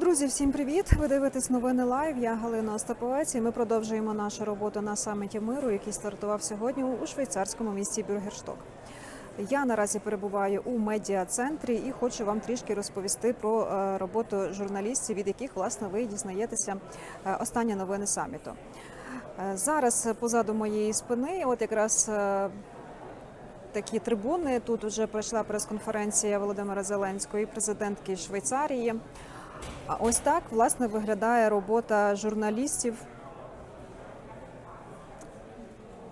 Друзі, всім привіт! Ви дивитесь новини лайв. Я Галина Остаповець. І ми продовжуємо нашу роботу на саміті миру, який стартував сьогодні у швейцарському місті Бюргершток. Я наразі перебуваю у медіа-центрі і хочу вам трішки розповісти про е, роботу журналістів, від яких власне ви дізнаєтеся е, останні новини саміту. Е, Зараз позаду моєї спини, от якраз такі трибуни. Тут вже пройшла прес-конференція Володимира Зеленського і президентки Швейцарії. А ось так власне виглядає робота журналістів.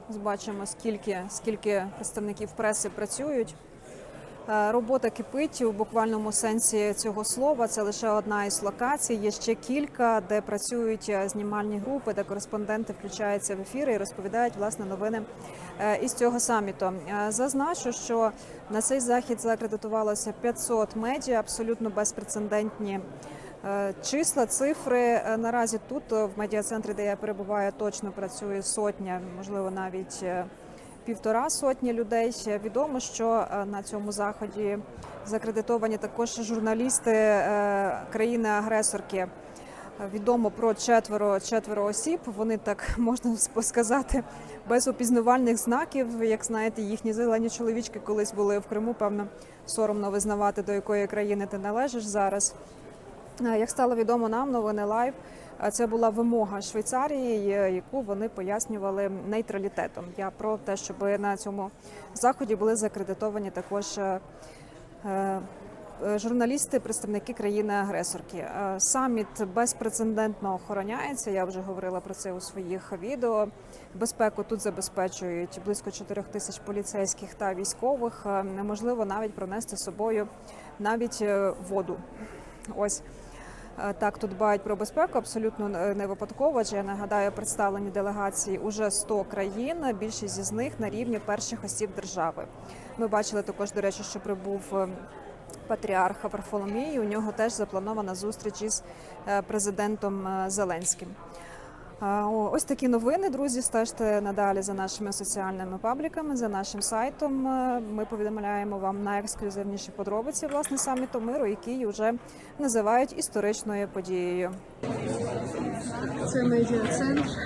Бачимо, скільки, скільки представників преси працюють. Е, Робота кипить у буквальному сенсі цього слова. Це лише одна із локацій. Є ще кілька, де працюють е, знімальні групи, де кореспонденти включаються в ефіри і розповідають власне новини е, із цього саміту. Зазначу, що на цей захід заакредитувалося 500 медіа, абсолютно безпрецедентні. Е, Числа, цифри е, наразі тут е, в медіа-центрі, де я перебуваю, точно працює сотня, можливо, навіть півтора сотні людей. Відомо, що на цьому заході закредитовані також журналісти країни-агресорки. Відомо про четверо четверо осіб. Вони так можна сказати, без опізнавальних знаків. Як знаєте, їхні зелені чоловічки колись були в Криму. Певно, соромно визнавати до якої країни ти належиш зараз. Е, Як стало відомо нам, новини лайв. е, Це була вимога Швейцарії, е, яку вони пояснювали нейтралітетом. Я про те, щоб на цьому заході були закредитовані також журналісти, представники країни-агресорки. Саміт безпрецедентно охороняється. Я вже говорила про це у своїх відео. Безпеку тут забезпечують близько 4 тисяч поліцейських та військових. Неможливо навіть пронести з собою навіть воду. Ось. Е, Так, тут дбають про безпеку абсолютно е, не випадково. Адже я нагадаю, представлені делегації уже 100 країн. Більшість із них на рівні перших осіб держави. Ми бачили також, до речі, що прибув Патріарха патріарх Варфоломій. У нього теж запланована зустріч із е, президентом е, Зеленським. Ось такі новини, друзі. Стежте надалі за нашими соціальними пабліками, за нашим сайтом. Е, Ми повідомляємо вам найексклюзивніші подробиці власне саміту миру, який вже називають історичною подією. Це to me.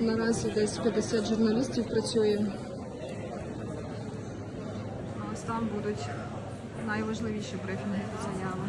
Наразі десь 50 журналістів працює. Там будуть найважливіші брифінги заяви.